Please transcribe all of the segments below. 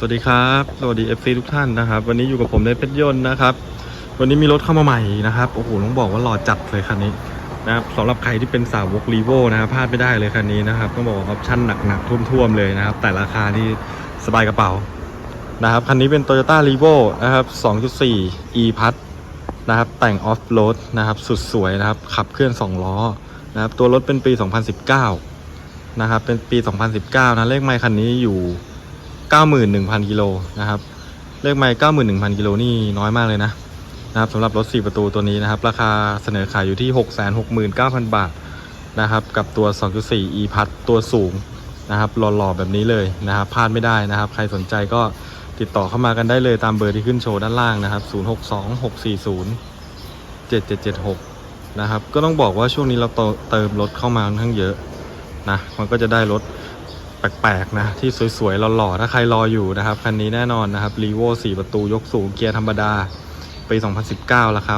สวัสดีครับสวัสดี FC ทุกท่านนะครับ วันนี้อยู่กับผมในเพชรยนต์นะครับ วันนี้มีรถเข้ามาใหม่นะครับโอ้โหต้องบอกว่าหล่อจัดเลยคันนี้นะครับสำหรับใครที่เป็นสาวกรีโวนะครับพลาดไม่ได้เลยคันนี้นะครับต้องบอกว่าออปชั่นหนักๆท่วมๆเลยนะครับ แต่ราคาที่สบายกระเป๋านะครับคันนี้เป็น Toyota r e v o นะครับ 2.4 e p a s นะครับแต่งออฟโรดนะครับสุดสวยนะครับขับเคลื่อน 2 ล้อนะครับตัวรถเป็นปี 2019 นะครับเป็นปี 2019 นะเลขไมค์คันนี้อยู่ 91,000 กิโลนะครับเลขไมค์91,000 กิโลนี่น้อยมากเลยนะนะครับสำหรับรถ 4 ประตูตัวนี้นะครับ ราคาเสนอขายอยู่ที่ 669,000 บาทนะครับ กับตัว 2.4 e p a s ตัวสูงนะครับหล่อๆแบบนี้เลยนะครับพลาดไม่ได้นะครับ ใครสนใจก็ติดต่อเข้ามากันได้เลยตามเบอร์ที่ขึ้นโชว์ด้านล่างนะครับ 062640 7776 นะครับ ก็ต้องบอกว่าช่วงนี้เราเติมรถเข้ามาค่อนข้างเยอะนะ มันก็จะได้รถ แปลกๆนะ ที่สวยๆหล่อๆถ้าใครรออยู่นะครับ คันนี้แน่นอนนะครับ r ีโว4ประตูยกสูงเกียร์ธรรมดาปี 2019 ราคา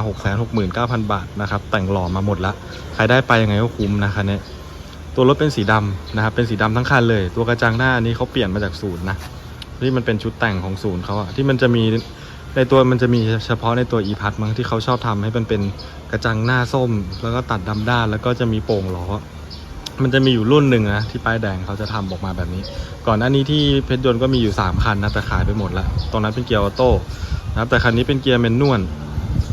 669,000 บาทนะครับ แต่งหล่อมาหมดละใครได้ไปยังไงก็คุ้มนะคันนี้ตัวรถเป็นสีดำนะครับ เป็นสีดำทั้งคันเลย ตัวกระจังหน้านี้เขาเปลี่ยนมาจากศูนย์นะที่มันเป็นชุดแต่งของศูนย์เขาอะที่มันจะมีในตัวมันจะมีเฉพาะในตัว e พัทมั้งที่เขาชอบทำให้มันเป็นกระจังหน้าส้ม แล้วก็ตัดดำด้าน แล้วก็จะมีโป่งล้อ มันจะมีอยู่รุ่นหนึ่งนะที่ป้ายแดงเขาจะทำออกมาแบบนี้ ก่อนหน้านี้ที่เพชรยนต์ก็มีอยู่ 3 คันนะแต่ขายไปหมดละตรงนั้นเป็นเกียร์ออโต้นะครับแต่คันนี้เป็นเกียร์แมนนวล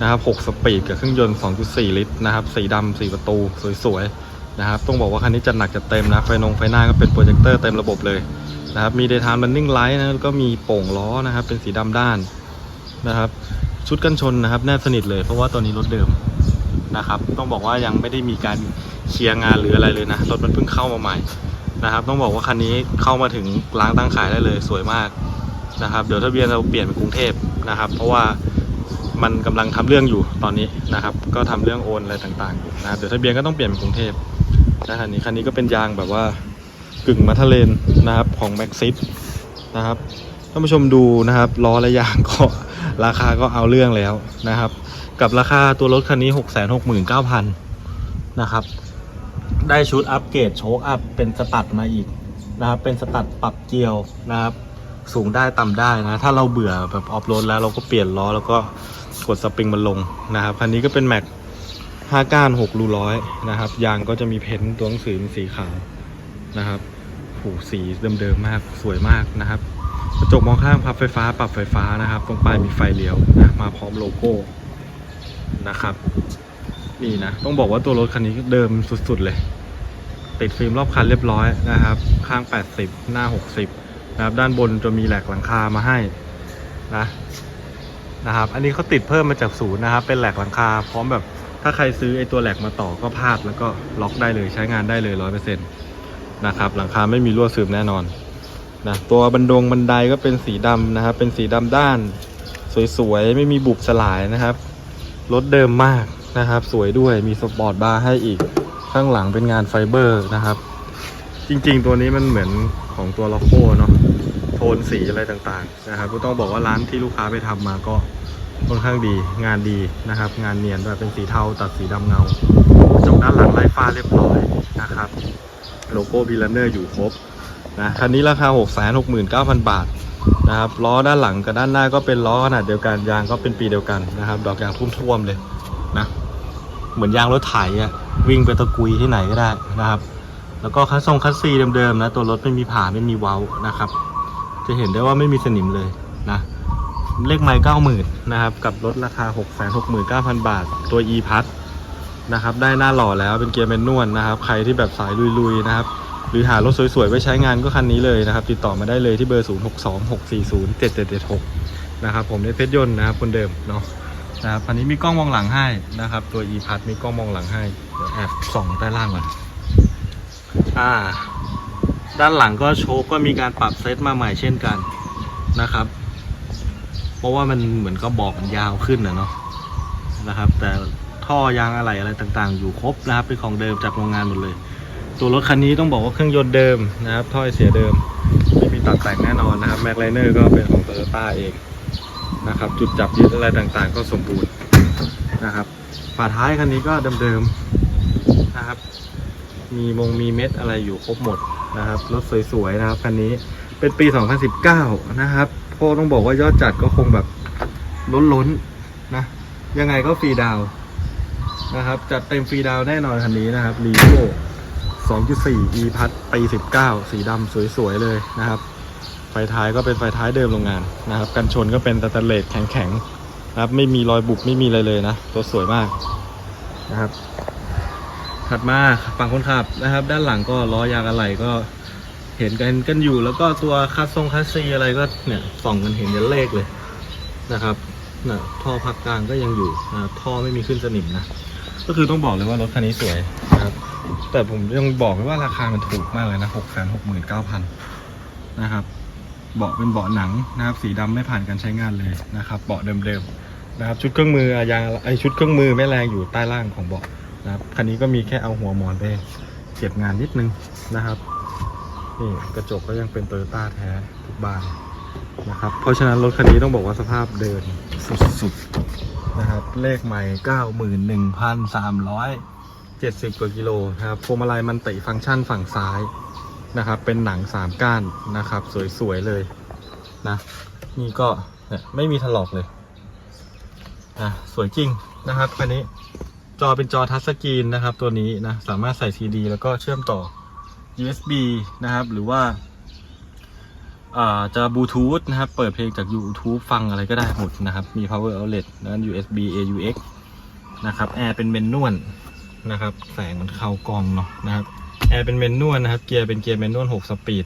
นะครับ6สปีดกับเครื่องยนต์ 2.4 ลิตรนะครับสีดำ4ประตูสวยๆนะครับต้องบอกว่าคันนี้จัดหนักจัดเต็มนะไฟนงไฟหน้าก็เป็นโปรเจคเตอร์เต็มระบบเลยนะครับมี daytime running light นะแล้วก็มีโป่งล้อนะครับเป็นสีดำด้านนะครับชุดกันชนนะครับแนบสนิทเลยเพราะว่าตัวนี้รถเดิม นะครับ ต้องบอกว่ายังไม่ได้มีการเคลียร์งานหรืออะไรเลยนะรถมันเพิ่งเข้ามาใหม่นะครับ ต้องบอกว่าคันนี้เข้ามาถึงล้างตั้งขายได้เลยสวยมากนะครับ เดี๋ยวทะเบียนเราเปลี่ยนเป็นกรุงเทพนะครับ เพราะว่ามันกำลังทำเรื่องอยู่ตอนนี้นะครับ ก็ทำเรื่องโอนอะไรต่างๆอยู่นะครับเดี๋ยวทะเบียนก็ต้องเปลี่ยนเป็นกรุงเทพนะคันนี้คันนี้ก็เป็นยางแบบว่ากึ่งมาทะเลนนะครับของแม็กซิสนะครับท่านผู้ชมดูนะครับล้อและยางก็ ราคาก็เอาเรื่องแล้วนะครับ กับราคาตัวรถคันนี้ 669,000 นะครับ ได้ชุดอัปเกรดโชคอัพเป็นสตัดมาอีกนะครับเป็นสตัดปรับเกียวนะครับ สูงได้ต่ำได้นะ ถ้าเราเบื่อแบบออฟโรดแล้วเราก็เปลี่ยนล้อแล้วก็กดสปริงมันลงนะครับคันนี้ก็เป็นแม็ก5ก้าน6รูร้อยนะครับ ยางก็จะมีเพ้นท์ตัวหนังสือเป็นสีขาวนะครับผูสีเดิมๆมากสวยมากนะครับ กระจกมองข้างพับไฟฟ้าปรับไฟฟ้านะครับ ตรงปลายมีไฟเลี้ยวนะมาพร้อมโลโก้นะครับ นี่นะ ต้องบอกว่าตัวรถคันนี้เดิมสุดๆเลย ติดฟิล์มรอบคันเรียบร้อยนะครับ ข้าง 80 หน้า 60 นะครับ ด้านบนจะมีแหลกหลังคามาให้นะนะครับ อันนี้เขาติดเพิ่มมาจากศูนย์นะครับ เป็นแหลกหลังคา พร้อมแบบถ้าใครซื้อไอตัวแหลกมาต่อก็พาดแล้วก็ล็อกได้เลยใช้งานได้เลยร้อยเปอร์เซ็นต์นะครับ หลังคาไม่มีรั่วซึมแน่นอน นะตัวบันดงบันไดก็เป็นสีดำนะครับ เป็นสีดำด้าน สวยๆ ไม่มีบุบสลายนะครับ รถเดิมมากนะครับ สวยด้วยมีสปอร์ตบาร์ให้อีกข้างหลังเป็นงานไฟเบอร์นะครับ จริงๆ ตัวนี้มันเหมือนของตัวล็อกโก้เนาะโทนสีอะไรต่างๆนะครับก็ต้องบอกว่าร้านที่ลูกค้าไปทำมาก็ค่อนข้างดีงานดีนะครับ งานเนียนด้วยเป็นสีเทาตัดสีดำเงาจกด้านหลังไล่ฟ้าเรียบร้อยนะครับ โลโก้บีลเนอร์อยู่ครบ นะคันนี้ราคา 6 6 9 0 0 0 บาทนะครับล้อด้านหลังกับด้านหน้าก็เป็นล้อขนาดเดียวกันยางก็เป็นปีเดียวกันนะครับดอกยางทุ่มท่วมเลยนะเหมือนยางรถไถอะวิ่งไปตะกุยที่ไหนก็ได้นะครับ แล้วก็คัสซงคัสซีเดิมๆนะตัวรถไม่มีผ่าไม่มีเว้านะครับ จะเห็นได้ว่าไม่มีสนิมเลยนะเลขไมล์เก้าหมื่นนะครับกับรถราคา 6 6 9 0 0 0 บาท ตัว e พัทนะครับได้หน้าหล่อแล้วเป็นเกียร์แมนนวลนะครับ ใครที่แบบสายลุยๆนะครับ หรือหารถสวยๆไว้ใช้งานก็คันนี้เลยนะครับ ติดต่อมาได้เลยที่เบอร์ 0 6 2 6 4 0 7 7 7 6 นะครับผมในเพชรยนต์นะครับคนเดิมเนาะนะครับคันนี้มีกล้องมองหลังให้นะครับ ตัว e พัทมีกล้องมองหลังให้เดี๋ยวแอบส่องใต้ล่างก่อนอ่า ด้านหลังก็โชคก็มีการปรับเซตมาใหม่เช่นกันนะครับ เพราะว่ามันเหมือนก็บอกมันยาวขึ้นนะเนาะนะครับ แต่ท่อยางอะไรอะไรต่างๆ อยู่ครบนะครับเป็นของเดิมจากโรงงานหมดเลย ตัวรถคันนี้ต้องบอกว่าเครื่องยนต์เดิมนะครับถ้อยเสียเดิมไม่มีตัดแต่งแน่นอนนะครับแม็กไลเนอร์ก็เป็นของโตโยต้าเองนะครับจุดจับยึดอะไรต่างๆ ก็สมบูรณ์นะครับฝาท้ายคันนี้ก็เดิมๆนะครับมีมงมีเม็ดอะไรอยู่ครบหมดนะครับรถสวยๆนะครับคันนี้เป็นปี 2019 นะครับโพต้องบอกว่ายอดจัดก็คงแบบล้นล้นๆนะยังไงก็ฟรีดาวนะครับจัดเต็มฟรีดาวแน่นอนคันนี้นะครับรีโว 2.4 e พัดปี 19 สีดำสวย ๆ เลยนะครับ ไฟท้ายก็เป็นไฟท้ายเดิมโรงงานนะครับ กันชนก็เป็นสแตนเลสแข็งๆนะครับ ไม่มีรอยบุบไม่มีอะไรเลยนะ รถสวยมากนะครับ ถัดมาฝั่งคนขับนะครับ ด้านหลังก็ล้อยางอะไหล่ก็เห็นกันกันอยู่แล้วก็ตัวคัสทรงคัสซีอะไรก็เนี่ยส่องกันเห็นยันเลขเลยนะครับนะท่อพักกลางก็ยังอยู่นะท่อไม่มีขึ้นสนิมนะ ก็คือต้องบอกเลยว่ารถคันนี้สวยนะครับ แต่ผมยังบอกเลยว่าราคามันถูกมากเลยนะหกแสนหกหมื่นเก้าพันนะครับ เบาะเป็นเบาะหนังนะครับ สีดำไม่ผ่านการใช้งานเลยนะครับ เบาะเดิมๆนะครับ ชุดเครื่องมืออยางไอชุดเครื่องมือแม่แรงอยู่ใต้ล่างของเบาะนะครับ คันนี้ก็มีแค่เอาหัวหมอนไปเก็บงานนิดนึงนะครับนี่กระจกก็ยังเป็นโตโยต้าแท้ทุกบานนะครับ เพราะฉะนั้นรถคันนี้ต้องบอกว่าสภาพเดินสุดๆนะครับ เลขใหม่ 70 กว่ากิโลนะครับพวงมาลัยมันติฟังก์ชันฝั่งซ้ายนะครับ เป็นหนัง 3 ก้านนะครับ สวยๆเลยนะนี่ก็เนี่ยไม่มีถลอกเลยนะสวยจริงนะครับคันนี้จอเป็นจอทัชสกรีนนะครับ ตัวนี้นะสามารถใส่ซีดีแล้วก็เชื่อมต่อ USB นะครับ หรือว่าอ่าจะบลูทูธนะครับ เปิดเพลงจาก YouTube ฟังอะไรก็ได้หมดนะครับ มี power outlet นะ USB AUX นะครับ แอร์เป็นเมนนวล นะครับ แสงมันเข้ากล้องเนาะนะครับแอร์เป็นเมนนวลนะครับ เกียร์เป็นเกียร์เมนนวล6สปีด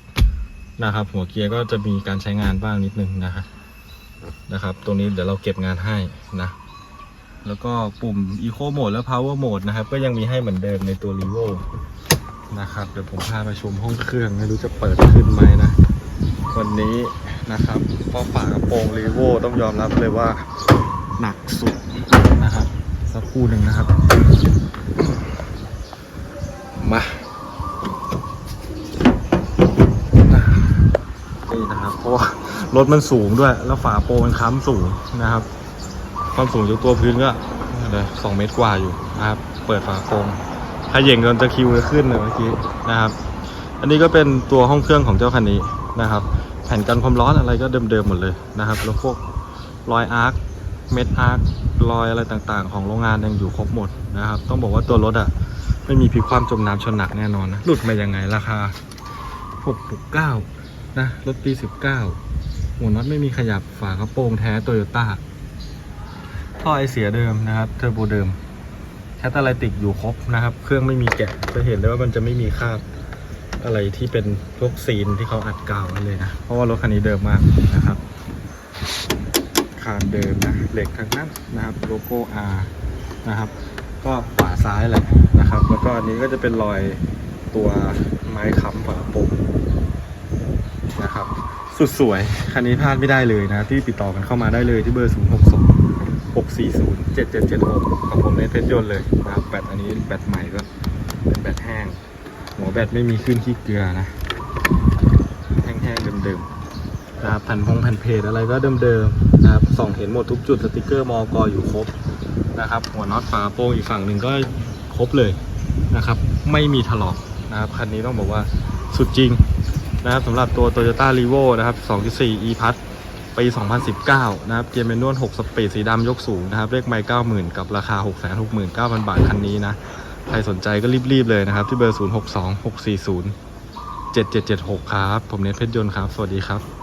นะครับ หัวเกียร์ก็จะมีการใช้งานบ้างนิดนึงนะครับนะครับ ตรงนี้เดี๋ยวเราเก็บงานให้นะ แล้วก็ปุ่ม Eco Mode และ Power Mode นะครับ ก็ยังมีให้เหมือนเดิมในตัว r e v o นะครับ เดี๋ยวผมพาไปชมห้องเครื่องไม่รู้จะเปิดขึ้นไหมนะ วันนี้นะครับพราะฝากระโปรง r e v o ต้องยอมรับเลยว่าหนักสุดนะครับ สักครู่หนึ่งนะครับ มานี่นะครับเพราะว่ารถมันสูงด้วย แล้วฝาโปรงมันค้ำสูงนะครับ ความสูงจากตัวพื้นก็เลยสองเมตรกว่าอยู่นะครับ เปิดฝาโปรงถ้าเหย่งจนตะคริวจะขึ้นเลยเมื่อกี้นะครับ อันนี้ก็เป็นตัวห้องเครื่องของเจ้าคันนี้นะครับ แผ่นกันความร้อนอะไรก็เดิมๆหมดเลยนะครับ แล้วพวกรอยอาร์ค เม็ดอาร์ครอยอะไรต่างๆ ของโรงงานยังอยู่ครบหมดนะครับ ต้องบอกว่าตัวรถอะไม่มีพลิกความจมน้ำชนหนักแน่นอนนะ หลุดมายังไงราคา669นะ รถปี 19 หัวน็อตไม่มีขยับฝากระโปรงแท้โตโยต้าท่อไอเสียเดิมนะครับ เทอร์โบเดิมแคตตาไลติกอยู่ครบนะครับ เครื่องไม่มีแกะจะเห็นได้ว่ามันจะไม่มีคราบอะไรที่เป็นพวกซีนที่เขาอัดกาวเลยนะ เพราะว่ารถคันนี้เดิมมากนะครับ คานเดิมนะเหล็กทั้งนั้นนะครับโลโก้ R นะครับ ก็ขวาซ้ายแหละนะครับ แล้วก็อันนี้ก็จะเป็นรอยตัวไม้ค้ำฝาโป่งนะครับ สุดสวย คันนี้พลาดไม่ได้เลยนะ ที่ติดต่อกันเข้ามาได้เลยที่เบอร์ 0 6 2 6 4 0 7 7 7 6กับผมในเพชรยนต์เลยนะครับแบตอันนี้แบตใหม่ก็เป็นแบตแห้ง หัวแบตไม่มีขึ้นขี้เกลือนะ แห้งๆเดิมๆ นะครับแผ่นพงแผ่นเพจอะไรก็เดิมๆนะครับส่องเห็นหมดทุกจุดสติกเกอร์มอกอยู่ครบนะครับ หัวน็อตฝาโปรงอีกฝั่งหนึ่งก็ครบเลยนะครับ ไม่มีถลอกนะครับคันนี้ต้องบอกว่าสุดจริงนะครับสำหรับตัว Toyota r e v o นะครับ 2.4 e p a s ปี 2019 นะครับ เกียร์แมนนวล 6 สปีดสีดำยกสูงนะครับ เลขไมล์90,000 กับราคา 669,000 บาทคันนี้นะ ใครสนใจก็รีบ ๆ เลยนะครับ ที่เบอร์ 062 640 7776 ครับ ผมเนทเพชรยนต์ครับ สวัสดีครับ